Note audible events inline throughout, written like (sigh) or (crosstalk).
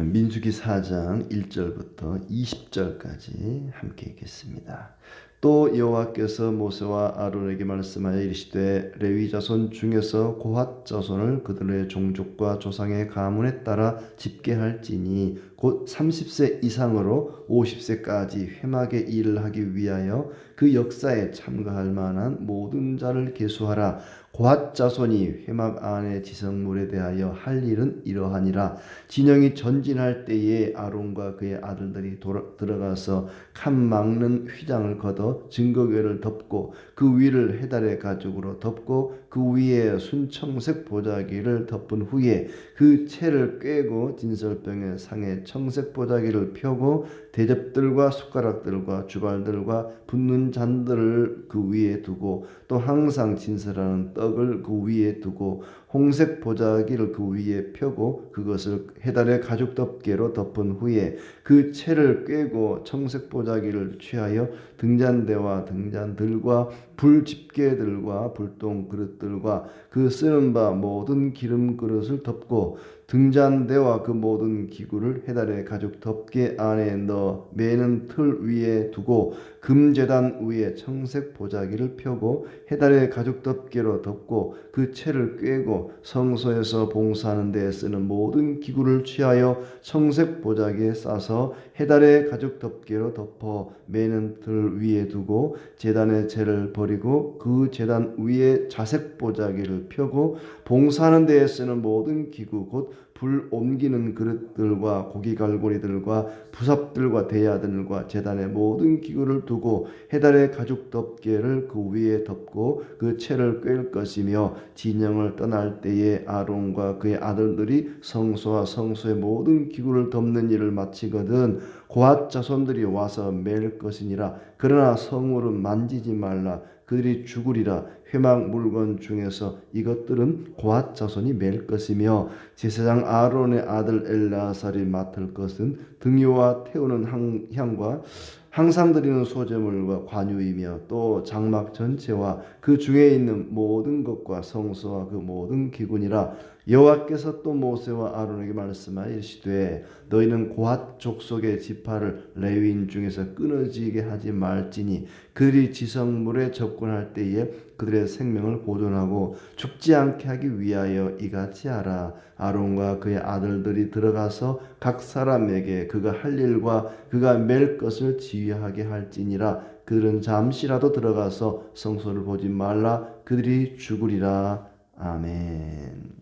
민수기 4장 1절부터 20절까지 함께 읽겠습니다. 또 여호와께서 모세와 아론에게 말씀하여 이르시되 레위 자손 중에서 고핫 자손을 그들의 종족과 조상의 가문에 따라 집계할지니 곧 30세 이상으로 50세까지 회막의 일을 하기 위하여 그 역사에 참가할 만한 모든 자를 계수하라. 고핫 자손이 회막 안의 지성물에 대하여 할 일은 이러하니라. 진영이 전진할 때에 아론과 그의 아들들이 돌아, 들어가서 칸 막는 휘장을 걷어 증거궤를 덮고 그 위를 해달의 가죽으로 덮고 그 위에 순청색 보자기를 덮은 후에 그 채를 꿰고 진설병의 상에 청색 보자기를 펴고 대접들과 숟가락들과 주발들과 붓는 잔들을 그 위에 두고 또 항상 진설하는 떡을 그 위에 두고 홍색 보자기를 그 위에 펴고 그것을 해달의 가죽 덮개로 덮은 후에 그 채를 꿰고 청색 보자기를 취하여 등잔대와 등잔들과 불 집게들과 불똥 그릇들과 그 쓰는 바 모든 기름 그릇을 덮고 등잔대와 그 모든 기구를 해달의 가죽 덮개 안에 넣어 매는 틀 위에 두고 금재단 위에 청색 보자기를 펴고 해달의 가죽 덮개로 덮고 그 채를 꿰고 성소에서 봉사하는 데에 쓰는 모든 기구를 취하여 청색 보자기에 싸서 해달의 가죽 덮개로 덮어 매는 틀 위에 두고 재단의 채를 버리고 그 재단 위에 자색 보자기를 펴고 봉사하는 데에 쓰는 모든 기구 곧 불 옮기는 그릇들과 고기 갈고리들과 부삽들과 대야들과 재단의 모든 기구를 두고 해달의 가죽 덮개를 그 위에 덮고 그 채를 꿰 것이며 진영을 떠날 때에 아론과 그의 아들들이 성소와 성소의 모든 기구를 덮는 일을 마치거든 고앗 자손들이 와서 맬 것이니라. 그러나 성물은 만지지 말라 그들이 죽으리라. 회막 물건 중에서 이것들은 고앗 자손이 맬 것이며 제사장 아론의 아들 엘라살이 맡을 것은 등유와 태우는 향과 항상 드리는 소재물과 관유이며 또 장막 전체와 그 중에 있는 모든 것과 성소와 그 모든 기군이라. 여호와께서 또 모세와 아론에게 말씀하여 이르시되 너희는 고핫 족속의 지파를 레위인 중에서 끊어지게 하지 말지니 그들이 지성물에 접근할 때에 그들의 생명을 보존하고 죽지 않게 하기 위하여 이같이 하라. 아론과 그의 아들들이 들어가서 각 사람에게 그가 할 일과 그가 맬 것을 지휘하게 할지니라. 그들은 잠시라도 들어가서 성소를 보지 말라. 그들이 죽으리라. 아멘.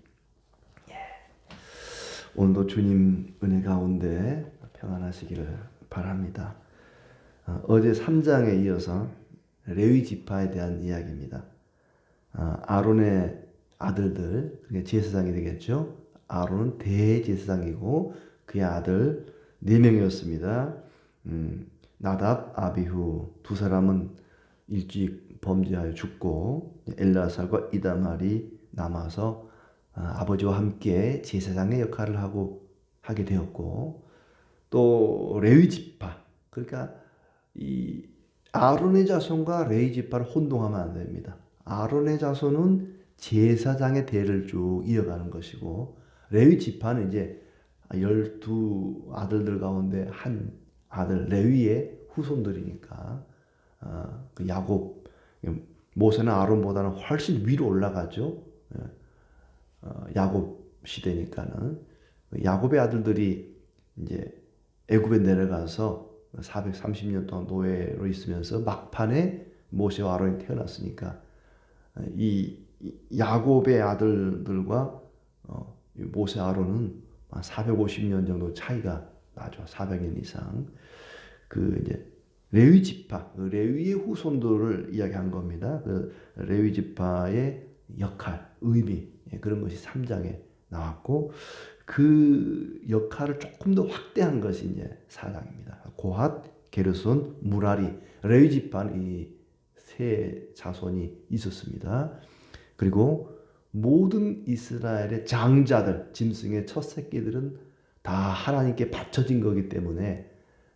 오늘도 주님 은혜 가운데 평안하시기를 바랍니다. 어, 제 3장에 이어서 레위 지파에 대한 이야기입니다. 어, 아론의 아들들, 제사장이 되겠죠. 아론은 대제사장이고 그의 아들 네 명이었습니다. 음, 나답, 아비후 두 사람은 일찍 범죄하여 죽고 엘라살과 이다말이 남아서 아, 아버지와 함께 제사장의 역할을 하고 하게 되었고 또 레위 지파 그러니까 이 아론의 자손과 레위 지파를 혼동하면 안 됩니다. 아론의 자손은 제사장의 대를 쭉 이어가는 것이고 레위 지파는 이제 열두 아들들 가운데 한 아들 레위의 후손들이니까 어, 그 야곱 모세는 아론보다는 훨씬 위로 올라가죠. 예. 어, 야곱 시대니까는 야곱의 아들들이 이제 애굽에 내려가서 430년 동안 노예로 있으면서 막판에 모세와 아론이 태어났으니까 이 야곱의 아들들과 어, 모세 아론은 450년 정도 차이가 나죠. 400년 이상. 그 이제 레위 지파, 그 레위의 후손들을 이야기한 겁니다. 그 레위 지파의 역할, 의미 예, 그런 것이 3장에 나왔고 그 역할을 조금 더 확대한 것이 이제 4장입니다. 고핫, 게르손, 무라리, 레위 지파는 이세 자손이 있었습니다. 그리고 모든 이스라엘의 장자들, 짐승의 첫 새끼들은 다 하나님께 바쳐진 거기 때문에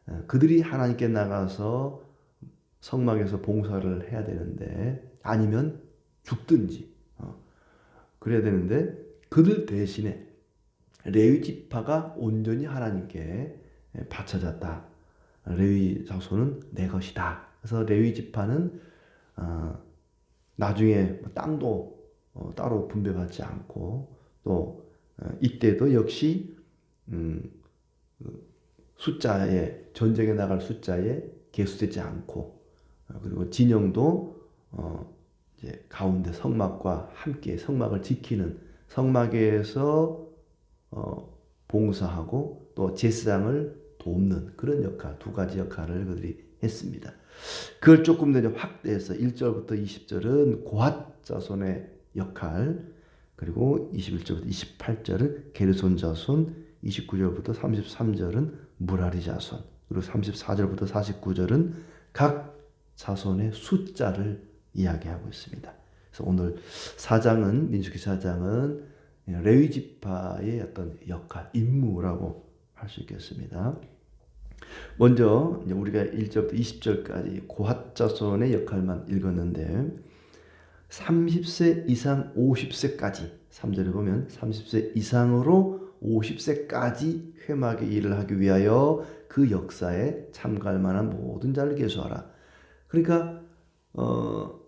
어, 그들이 하나님께 나가서 성막에서 봉사를 해야 되는데 아니면 죽든지 그래야 되는데 그들 대신에 레위 지파가 온전히 하나님께 바쳐졌다. 레위 자손은 내 것이다. 그래서 레위 지파는 어, 나중에 뭐 땅도 어, 따로 분배받지 않고 또 어, 이때도 역시 음, 그 숫자에 전쟁에 나갈 숫자에 개수되지 않고 어, 그리고 진영도 어, 이제 가운데 성막과 함께 성막을 지키는 성막에서 어, 봉사하고 또 제사장을 돕는 그런 역할 두 가지 역할을 그들이 했습니다. 그걸 조금 더 확대해서 1절부터 20절은 고핫 자손의 역할 그리고 21절부터 28절은 게르손 자손 29절부터 33절은 무라리 자손 그리고 34절부터 49절은 각 자손의 숫자를 이야기하고 있습니다. 그래서 오늘 사장은 민수기 사장은 레위 지파의 어떤 역할, 임무라고 할 수 있겠습니다. 먼저 우리가 1절부터 20절까지 고핫 자손의 역할만 읽었는데 30세 이상 50세까지 3절에 보면 30세 이상으로 50세까지 회막의 일을 하기 위하여 그 역사에 참가할 만한 모든 자를 계수하라. 그러니까 어,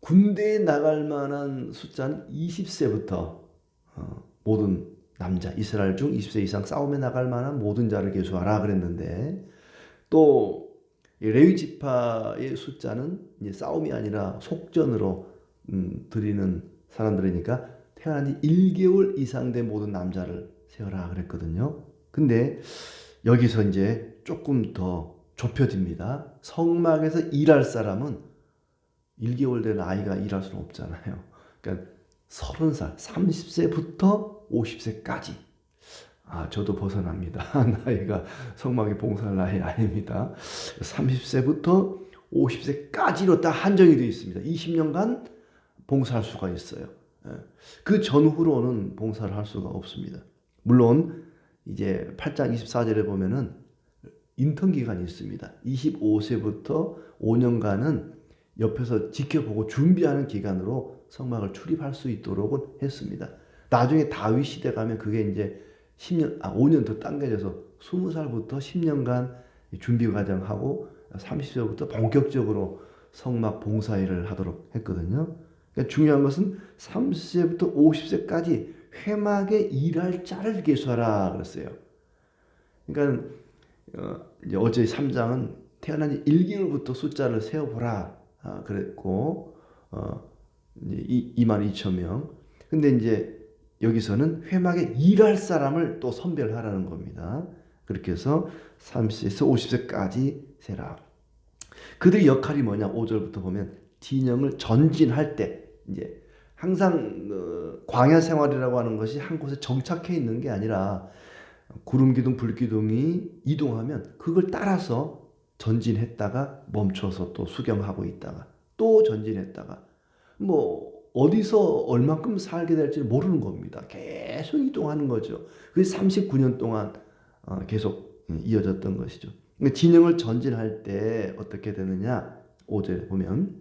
군대에 나갈 만한 숫자는 20세부터 어, 모든 남자 이스라엘 중 20세 이상 싸움에 나갈 만한 모든 자를 계수하라 그랬는데 또 레위 지파의 숫자는 이제 싸움이 아니라 속전으로 음, 드리는 사람들이니까 태어난 지 1개월 이상 된 모든 남자를 세워라 그랬거든요. 근데 여기서 이제 조금 더 좁혀집니다. 성막에서 일할 사람은 1개월 된 아이가 일할 수는 없잖아요. 그러니까 30살, 30세부터 50세까지. 아, 저도 벗어납니다. (laughs) 나이가 성막에 봉사할 나이 아닙니다. 30세부터 50세까지로 딱 한정이 되어 있습니다. 20년간 봉사할 수가 있어요. 예. 그 전후로는 봉사를 할 수가 없습니다. 물론 이제 8장 24절에 보면은 인턴 기간이 있습니다. 25세부터 5년간은 옆에서 지켜보고 준비하는 기간으로 성막을 출입할 수 있도록 했습니다. 나중에 다윗 시대 가면 그게 이제 10년, 아, 5년 더 당겨져서 20살부터 10년간 준비 과정하고 30세부터 본격적으로 성막 봉사일을 하도록 했거든요. 그러니까 중요한 것은 30세부터 50세까지 회막에 일할 자를 계수하라 그랬어요. 그러니까 어, 어제 3장은 태어난 지 1개월부터 숫자를 세어보라 아, 그랬고 어, 이제 2만 2천 명. 근데 이제 여기서는 회막에 일할 사람을 또 선별하라는 겁니다. 그렇게 해서 30세에서 50세까지 세라. 그들의 역할이 뭐냐? 5절부터 보면 진영을 전진할 때 이제 항상 어, 광야 생활이라고 하는 것이 한 곳에 정착해 있는 게 아니라 구름 기둥, 불 기둥이 이동하면 그걸 따라서 전진했다가 멈춰서 또 수경하고 있다가 또 전진했다가 뭐 어디서 얼만큼 살게 될지 모르는 겁니다. 계속 이동하는 거죠. 그게 39년 동안 어, 계속 이어졌던 것이죠. 진영을 전진할 때 어떻게 되느냐? 5절 보면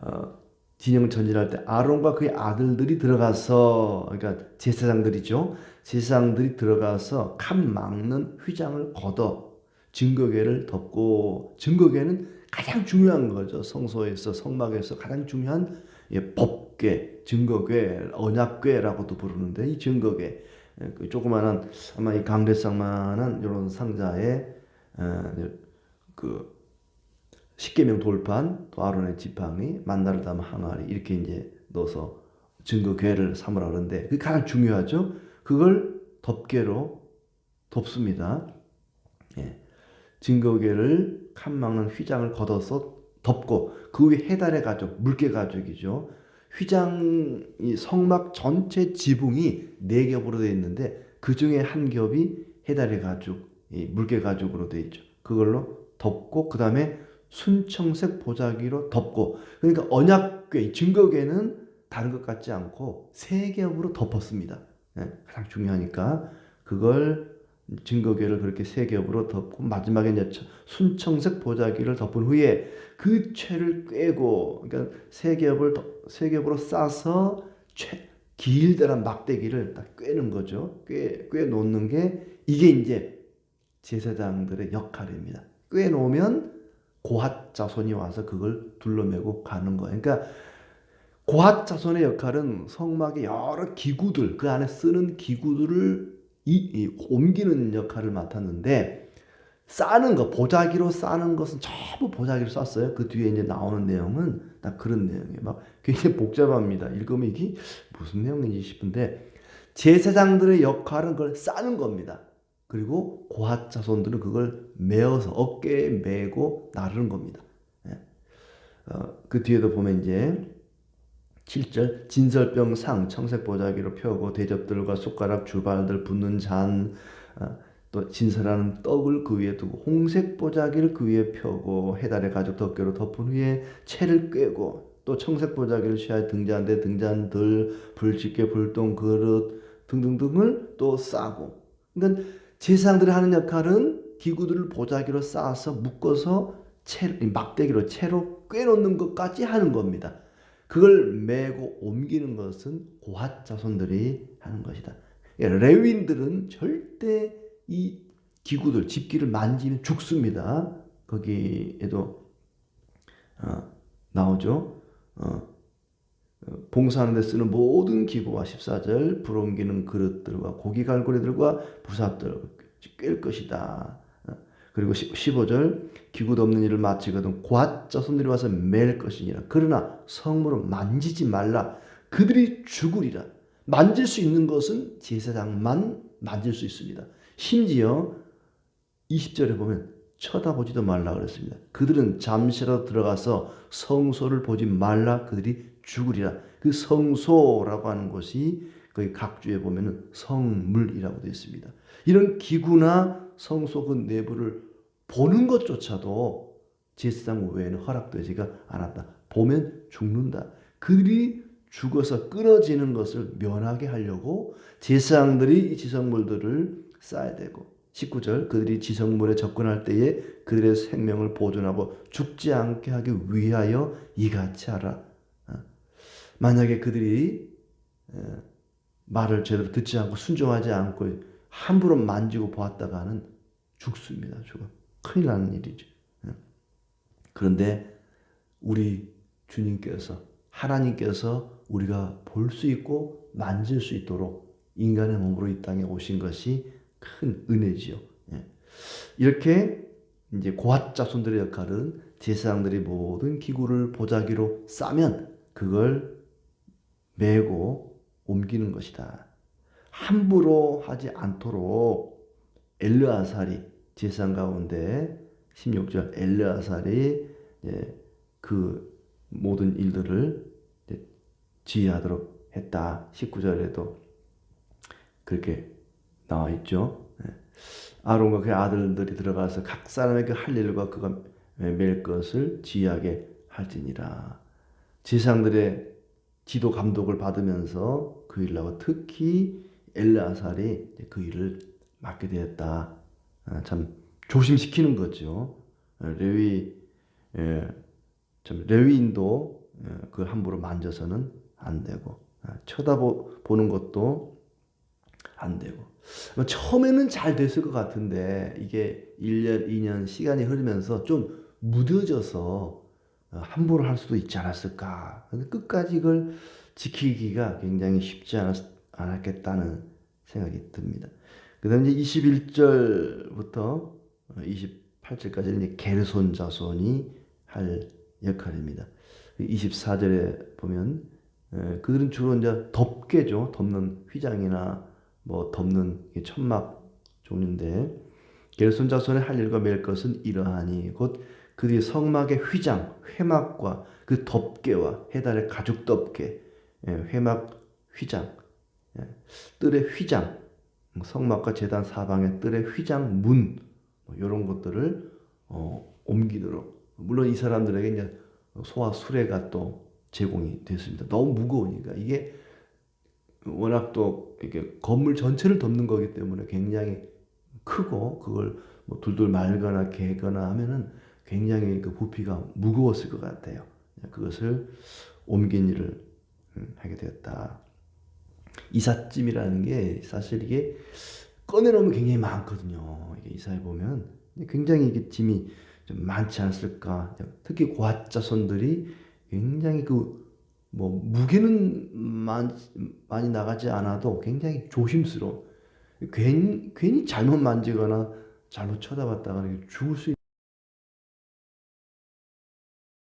어, 진영을 전진할 때 아론과 그의 아들들이 들어가서 그러니까 제사장들이죠. 제사장들이 들어가서 칸 막는 휘장을 걷어 증거궤를 덮고 증거궤는 가장 중요한 거죠. 성소에서 성막에서 가장 중요한 예, 법궤, 증거궤, 언약궤라고도 부르는데 이 증거궤 예, 그 조그마한 아마 이 강대상만한 이런 상자에 어, 그 십계명 돌판 또 아론의 지팡이 만나를 담은 항아리 이렇게 이제 넣어서 증거궤를 삼으라 그러는데 그게 가장 중요하죠. 그걸 덮개로 덮습니다. 예. 증거궤를 칸 막는 휘장을 걷어서 덮고 그 위에 해달의 가죽, 물개 가죽이죠. 휘장 이 성막 전체 지붕이 네 겹으로 되어 있는데 그 중에 한 겹이 해달의 가죽, 물개 가죽으로 되어 있죠. 그걸로 덮고 그 다음에 순청색 보자기로 덮고 그러니까 언약궤, 증거궤는 다른 것 같지 않고 세 겹으로 덮었습니다. 네, 가장 중요하니까 그걸 증거궤를 그렇게 세 겹으로 덮고 마지막에 이제 순청색 보자기를 덮은 후에 그 채를 꿰고 그러니까 세 겹을 세 겹으로 싸서 채 길다란 막대기를 딱 꿰는 거죠. 꿰, 꿰 놓는 게 이게 이제 제사장들의 역할입니다. 꿰 놓으면 고핫 자손이 와서 그걸 둘러매고 가는 거예요. 그러니까 고핫 자손의 역할은 성막의 여러 기구들 그 안에 쓰는 기구들을 이, 이 옮기는 역할을 맡았는데 싸는 거 보자기로 싸는 것은 전부 보자기로 쌌어요. 그 뒤에 이제 나오는 내용은 딱 그런 내용이에요. 막 굉장히 복잡합니다. 읽으면 이게 무슨 내용인지 싶은데 제사장들의 역할은 그걸 싸는 겁니다. 그리고 고핫 자손들은 그걸 메어서 어깨에 메고 나르는 겁니다. 예. 어, 그 뒤에도 보면 이제 7절 진설병 상 청색 보자기로 펴고 대접들과 숟가락 주발들 붓는 잔 어, 또 진설하는 떡을 그 위에 두고 홍색 보자기를 그 위에 펴고 해달의 가죽 덮개로 덮은 후에 채를 꿰고 또 청색 보자기를 취하여 등잔대 등잔들 불집게 불똥 그릇 등등등을 또 싸고 그러니까 제사장들이 하는 역할은 기구들을 보자기로 쌓아서 묶어서 채, 막대기로 채로 꿰놓는 것까지 하는 겁니다. 그걸 메고 옮기는 것은 고핫 자손들이 하는 것이다. 레윈들은 절대 이 기구들 집기를 만지면 죽습니다. 거기에도 어, 나오죠. 어, 봉사하는 데 쓰는 모든 기구와 14절 불 옮기는 그릇들과 고기 갈고리들과 부삽들 꿰 것이다. 어, 그리고 15절 기구도 없는 일을 마치거든 고아자 손들이 와서 맬 것이니라. 그러나 성물을 만지지 말라. 그들이 죽으리라. 만질 수 있는 것은 제사장만 만질 수 있습니다. 심지어 20절에 보면 쳐다보지도 말라 그랬습니다. 그들은 잠시라도 들어가서 성소를 보지 말라 그들이 죽으리라. 그 성소라고 하는 것이 거기 각주에 보면은 성물이라고 되어 있습니다. 이런 기구나 성소 그 내부를 보는 것조차도 제사장 외에는 허락되지가 않았다. 보면 죽는다. 그들이 죽어서 끊어지는 것을 면하게 하려고 제사장들이 이 지성물들을 쌓아야 되고 19절 그들이 지성물에 접근할 때에 그들의 생명을 보존하고 죽지 않게 하기 위하여 이같이 하라. 어? 만약에 그들이 말을 제대로 듣지 않고 순종하지 않고 함부로 만지고 보았다가는 죽습니다. 죽어. 큰일 나는 일이죠. 예. 그런데 우리 주님께서 하나님께서 우리가 볼 수 있고 만질 수 있도록 인간의 몸으로 이 땅에 오신 것이 큰 은혜지요. 예. 이렇게 이제 고핫 자손들의 역할은 제사장들이 모든 기구를 보자기로 싸면 그걸 메고 옮기는 것이다. 함부로 하지 않도록 엘르아살이 제사장 가운데 16절 엘르아살이 그 모든 일들을 지휘하도록 했다. 19절에도 그렇게 나와 있죠. 아론과 그의 아들들이 들어가서 각 사람에게 할 일과 그가 맬 것을 지휘하게 할지니라. 지상들의 지도 감독을 받으면서 그 일을 하고 특히 엘르아살이 그 일을 맡게 되었다. 아, 참 조심시키는 거죠. 레위 참 레위인도 그 함부로 만져서는 안 되고 아, 쳐다보는 것도 안 되고 뭐 처음에는 잘 됐을 것 같은데 이게 1년, 2년 시간이 흐르면서 좀 무뎌져서 어, 함부로 할 수도 있지 않았을까. 끝까지 이걸 지키기가 굉장히 쉽지 않았, 않았겠다는 생각이 듭니다. 그 다음에 이제 21절부터 28절까지는 이제 게르손 자손이 할 역할입니다. 24절에 보면 그들은 주로 이제 덮개죠. 덮는 휘장이나 뭐 덮는 천막 종류인데 게르손 자손의 할 일과 맬 것은 이러하니 곧 그들이 성막의 휘장, 회막과 그 덮개와 해달의 가죽 덮개, 회막 휘장, 뜰의 휘장, 성막과 재단 사방의 뜰의 휘장 문 이런 뭐 것들을 어, 옮기도록 물론 이 사람들에게 이제 소화 수레가 또 제공이 됐습니다. 너무 무거우니까 이게 워낙 또 이렇게 건물 전체를 덮는 거기 때문에 굉장히 크고 그걸 뭐 둘둘 말거나 개거나 하면은 굉장히 그 부피가 무거웠을 것 같아요. 그것을 옮긴 일을 음, 하게 되었다. 이삿짐이라는 게 사실 이게 꺼내놓으면 굉장히 많거든요. 이게 이사에 보면 굉장히 이게 짐이 좀 많지 않았을까. 특히 고아 자손들이 굉장히 그 뭐 무게는 많, 많이 나가지 않아도 굉장히 조심스러운 괜히, 괜히 잘못 만지거나 잘못 쳐다봤다가 죽을 수 있는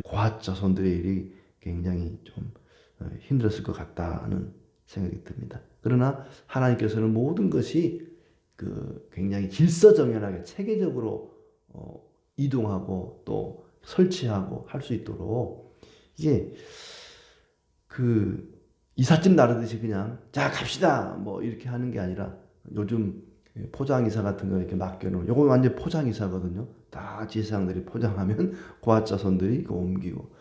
고아자손들의 일이 굉장히 좀 어, 힘들었을 것 같다는 생각이 듭니다. 그러나 하나님께서는 모든 것이 그 굉장히 질서정연하게 체계적으로 어, 이동하고 또 설치하고 할 수 있도록 이게 그 이삿짐 나르듯이 그냥 자 갑시다 뭐 이렇게 하는 게 아니라 요즘 포장이사 같은 거 이렇게 맡겨놓은 요거 완전 포장이사거든요. 다 지상들이 포장하면 (laughs) 고아자손들이 이거 옮기고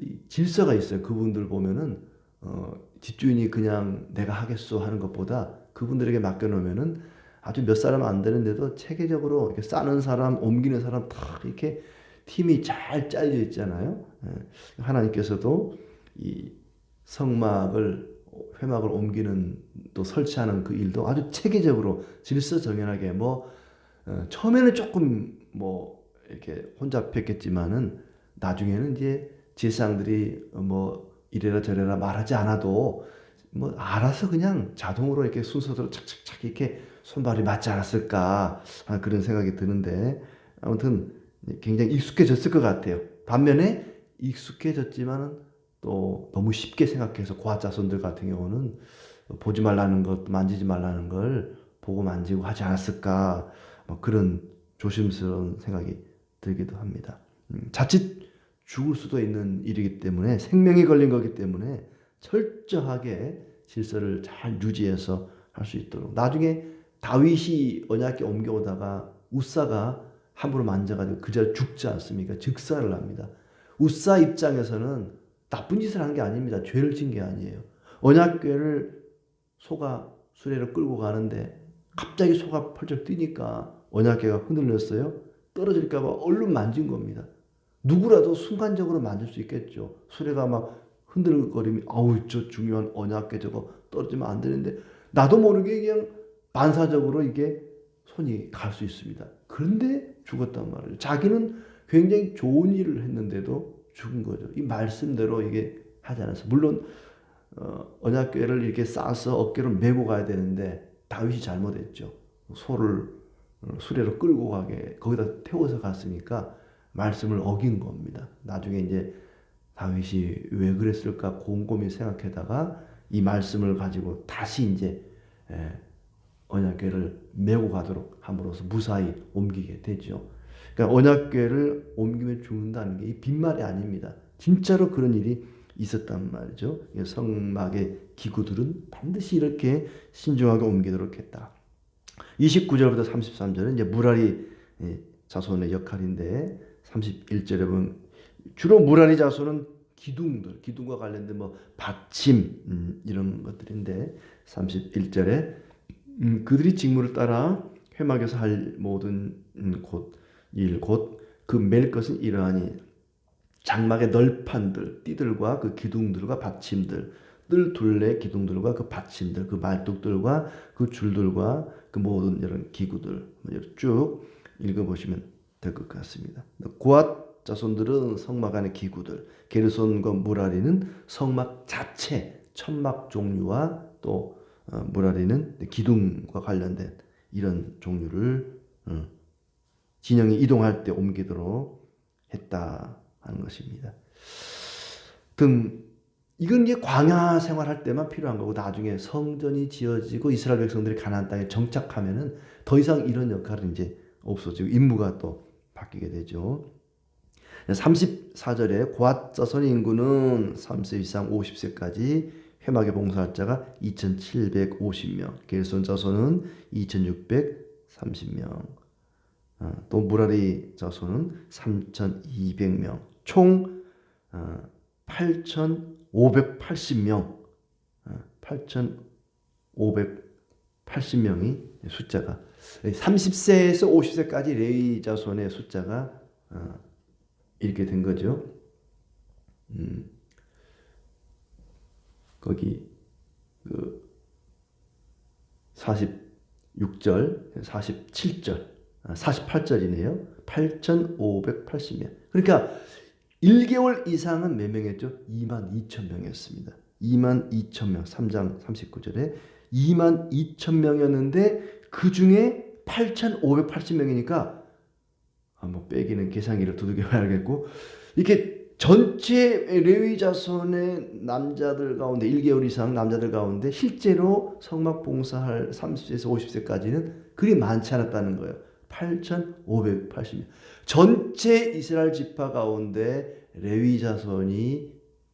이 질서가 있어요. 그분들 보면은 어, 집주인이 그냥 내가 하겠소 하는 것보다 그분들에게 맡겨놓으면은 아주 몇 사람 안 되는데도 체계적으로 이렇게 싸는 사람, 옮기는 사람 다 이렇게 팀이 잘 잘려 있잖아요. 예. 하나님께서도 이 성막을 회막을 옮기는 또 설치하는 그 일도 아주 체계적으로 질서 정연하게 뭐 어, 처음에는 조금 뭐 이렇게 혼잡했겠지만은 나중에는 이제 제사장들이 뭐 이래라 저래라 말하지 않아도 뭐 알아서 그냥 자동으로 이렇게 순서대로 착착착 이렇게 손발이 맞지 않았을까 그런 생각이 드는데 아무튼 굉장히 익숙해졌을 것 같아요. 반면에 익숙해졌지만은 또 너무 쉽게 생각해서 고아자손들 같은 경우는 보지 말라는 것, 만지지 말라는 걸 보고 만지고 하지 않았을까 뭐 그런 조심스러운 생각이 들기도 합니다. 음, 자칫 죽을 수도 있는 일이기 때문에 생명이 걸린 거기 때문에 철저하게 질서를 잘 유지해서 할 수 있도록 나중에 다윗이 언약궤 옮겨오다가 우사가 함부로 만져가지고 그 자리에 죽지 않습니까? 즉사를 합니다. 우사 입장에서는 나쁜 짓을 한 게 아닙니다. 죄를 진 게 아니에요. 언약궤를 소가 수레를 끌고 가는데 갑자기 소가 펄쩍 뛰니까 언약궤가 흔들렸어요. 떨어질까봐 얼른 만진 겁니다. 누구라도 순간적으로 만질 수 있겠죠. 수레가 막 흔들거리면 아우 저 중요한 언약궤 저거 떨어지면 안 되는데 나도 모르게 그냥 반사적으로 이게 손이 갈 수 있습니다. 그런데 죽었단 말이에요. 자기는 굉장히 좋은 일을 했는데도 죽은 거죠. 이 말씀대로 이게 하지 않았어. 물론 어, 언약궤를 이렇게 싸서 어깨로 메고 가야 되는데 다윗이 잘못했죠. 소를 어, 수레로 끌고 가게 거기다 태워서 갔으니까 말씀을 어긴 겁니다. 나중에 이제 다윗이 왜 그랬을까 곰곰이 생각하다가 이 말씀을 가지고 다시 이제 예, 언약궤를 메고 가도록 함으로써 무사히 옮기게 되죠. 그러니까 언약궤를 옮기면 죽는다는 게 빈말이 아닙니다. 진짜로 그런 일이 있었단 말이죠. 성막의 기구들은 반드시 이렇게 신중하게 옮기도록 했다. 29절부터 33절은 이제 무라리 예, 자손의 역할인데 31절에 보면 주로 무라리 자손은 기둥들, 기둥과 관련된 뭐 받침 음, 이런 것들인데 31절에 음, 그들이 직무를 따라 회막에서 할 모든 음, 곳, 일, 곧그맬 것은 이러하니 장막의 널판들, 띠들과 그 기둥들과 받침들, 뜰 둘레 기둥들과 그 받침들, 그 말뚝들과 그 줄들과 그 모든 이런 기구들 뭐쭉 읽어보시면 될 것 같습니다. 고앗 자손들은 성막 안의 기구들, 게르손과 무라리는 성막 자체, 천막 종류와 또 어, 무라리는 기둥과 관련된 이런 종류를 어, 진영이 이동할 때 옮기도록 했다 하는 것입니다. 등 이건 이제 광야 생활할 때만 필요한 거고 나중에 성전이 지어지고 이스라엘 백성들이 가나안 땅에 정착하면은 더 이상 이런 역할은 이제 없어지고 임무가 또 바뀌게 되죠. 34절에 고앗 자손 인구는 3세 이상 50세까지 회막에 봉사할 자가 2,750명, 겔손 자손은 2,630명, 어, 또 무라리 자손은 3,200명, 총 8,580명, 어, 8,580명이 숫자가 30세에서 50세까지 레위 자손의 숫자가 어, 이렇게 된 거죠. 음, 거기 그 46절, 47절, 48절이네요. 8,580명. 그러니까 1개월 이상은 몇 명이었죠? 2만 2천 명이었습니다. 2만 2천 명. 3장 39절에 2만 2천 명이었는데 그 중에 8,580명이니까 아, 뭐 빼기는 계산기를 두들겨 봐야겠고 이렇게 전체 레위 자손의 남자들 가운데 1개월 이상 남자들 가운데 실제로 성막 봉사할 30세에서 50세까지는 그리 많지 않았다는 거예요. 8,580명. 전체 이스라엘 지파 가운데 레위 자손이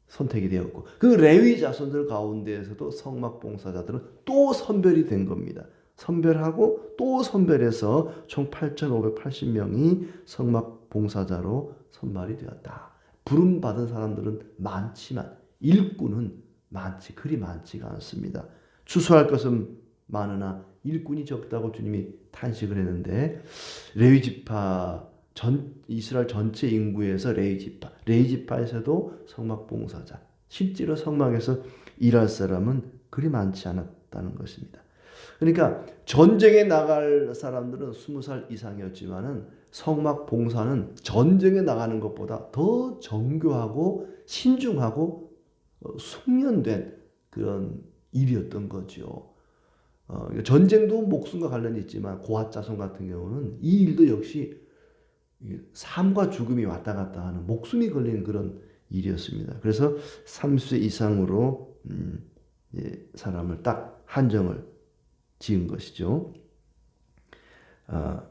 선택이 되었고 그 레위 자손들 가운데에서도 성막 봉사자들은 또 선별이 된 겁니다. 선별하고 또 선별해서 총 8,580명이 성막 봉사자로 선발이 되었다. 부름 받은 사람들은 많지만 일꾼은 많지 그리 많지가 않습니다. 추수할 것은 많으나 일꾼이 적다고 주님이 탄식을 했는데 레위 지파 전 이스라엘 전체 인구에서 레위 지파, 레위 지파에서도 성막 봉사자, 실제로 성막에서 일할 사람은 그리 많지 않았다는 것입니다. 그러니까 전쟁에 나갈 사람들은 20살 이상이었지만은 성막 봉사는 전쟁에 나가는 것보다 더 정교하고 신중하고 어, 숙련된 그런 일이었던 거죠. 어, 전쟁도 목숨과 관련이 있지만 고압 자손 같은 경우는 이 일도 역시 삶과 죽음이 왔다 갔다 하는 목숨이 걸리는 그런 일이었습니다. 그래서 30세 이상으로 음, 예, 사람을 딱 한정을 지은 것이죠. 아,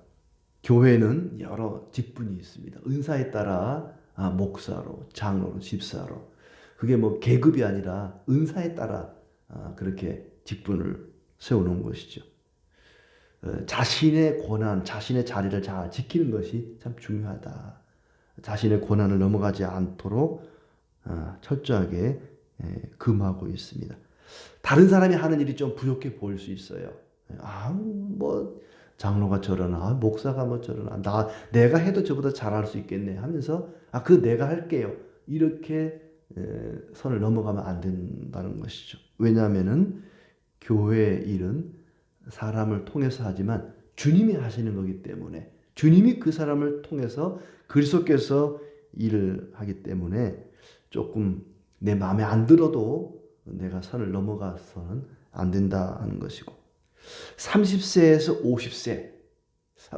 교회는 여러 직분이 있습니다. 은사에 따라 아, 목사로, 장로로, 집사로. 그게 뭐 계급이 아니라 은사에 따라 아, 그렇게 직분을 세우는 것이죠. 어, 자신의 권한, 자신의 자리를 잘 지키는 것이 참 중요하다. 자신의 권한을 넘어가지 않도록 아, 철저하게 예, 금하고 있습니다. 다른 사람이 하는 일이 좀 부족해 보일 수 있어요. 아, 뭐 장로가 저러나, 목사가 뭐 저러나, 나 내가 해도 저보다 잘할 수 있겠네 하면서 아, 그 내가 할게요. 이렇게 에, 선을 넘어가면 안 된다는 것이죠. 왜냐하면은 교회 일은 사람을 통해서 하지만 주님이 하시는 거기 때문에 주님이 그 사람을 통해서 그리스도께서 일을 하기 때문에 조금 내 마음에 안 들어도 내가 선을 넘어가서는 안 된다 하는 것이고 30세에서 50세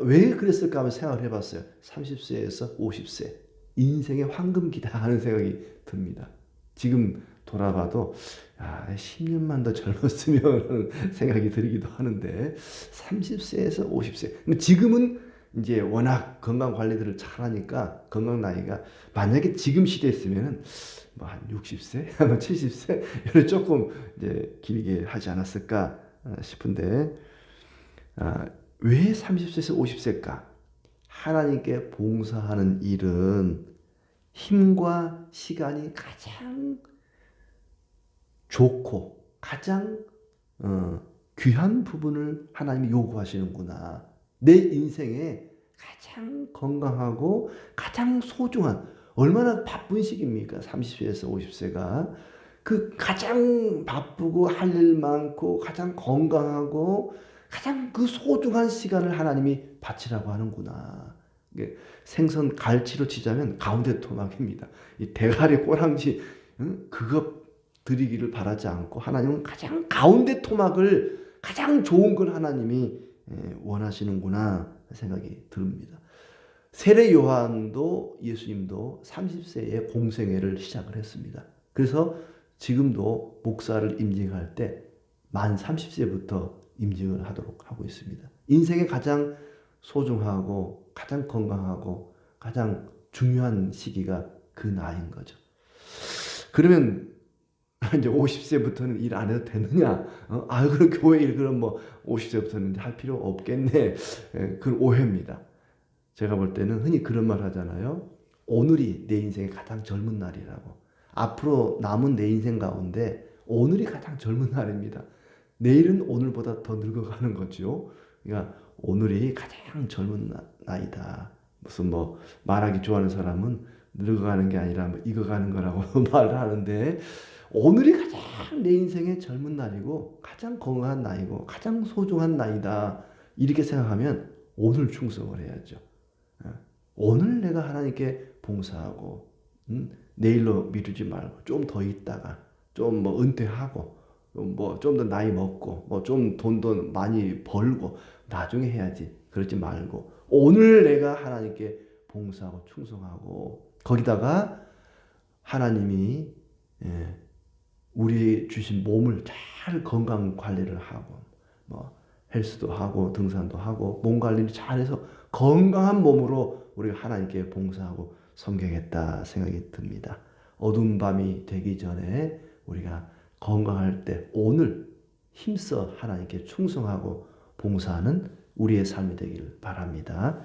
왜 그랬을까 하면 생각을 해봤어요. 30세에서 50세 인생의 황금기다 (laughs) 하는 생각이 듭니다. 지금 돌아봐도 야, 10년만 더 젊었으면 (laughs) 생각이 들기도 하는데 30세에서 50세. 지금은 이제 워낙 건강 관리들을 잘 하니까 건강 나이가 만약에 지금 시대였으면은 뭐 한 60세, 한 70세 이를 조금 이제 길게 하지 않았을까 싶은데 아, 왜 30세에서 50세일까? 하나님께 봉사하는 일은 힘과 시간이 가장 좋고 가장 어, 귀한 부분을 하나님이 요구하시는구나. 내 인생에 가장 건강하고 가장 소중한 얼마나 바쁜 시기입니까? 30세에서 50세가 그 가장 바쁘고 할 일 많고 가장 건강하고 가장 그 소중한 시간을 하나님이 바치라고 하는구나. 생선 갈치로 치자면 가운데 토막입니다. 이 대가리 꼬랑지 응? 그거 드리기를 바라지 않고 하나님은 가장 가운데 토막을 가장 좋은 걸 하나님이 원하시는구나 생각이 듭니다. 세례 요한도 예수님도 30세에 공생애를 시작을 했습니다. 그래서 지금도 목사를 임직할 때 만 30세부터 임직을 하도록 하고 있습니다. 인생의 가장 소중하고 가장 건강하고 가장 중요한 시기가 그 나이인 거죠. 그러면 (laughs) 이제 50세부터는 일 안 해도 되느냐? 어? 아, 그럼 교회 일 그럼 뭐 50세부터는 할 필요 없겠네. 예, 그 오해입니다. 제가 볼 때는 흔히 그런 말 하잖아요. 오늘이 내 인생의 가장 젊은 날이라고. 앞으로 남은 내 인생 가운데 오늘이 가장 젊은 날입니다. 내일은 오늘보다 더 늙어가는 거죠. 그러니까 오늘이 가장 젊은 나이다. 무슨 뭐 말하기 좋아하는 사람은 늙어가는 게 아니라 뭐 익어가는 거라고 (laughs) 말을 하는데 오늘이 가장 내 인생의 젊은 날이고 가장 건강한 나이고 가장 소중한 나이다. 이렇게 생각하면 오늘 충성을 해야죠. 어, 오늘 내가 하나님께 봉사하고 음, 내일로 미루지 말고 좀 더 있다가 좀 뭐 은퇴하고 뭐 좀 더 나이 먹고 뭐 좀 돈도 많이 벌고 나중에 해야지 그러지 말고 오늘 내가 하나님께 봉사하고 충성하고 거기다가 하나님이 예, 우리 주신 몸을 잘 건강 관리를 하고 뭐 헬스도 하고 등산도 하고 몸 관리를 잘해서 건강한 몸으로 우리가 하나님께 봉사하고 섬기겠다 생각이 듭니다. 어두운 밤이 되기 전에 우리가 건강할 때 오늘 힘써 하나님께 충성하고 봉사하는 우리의 삶이 되길 바랍니다.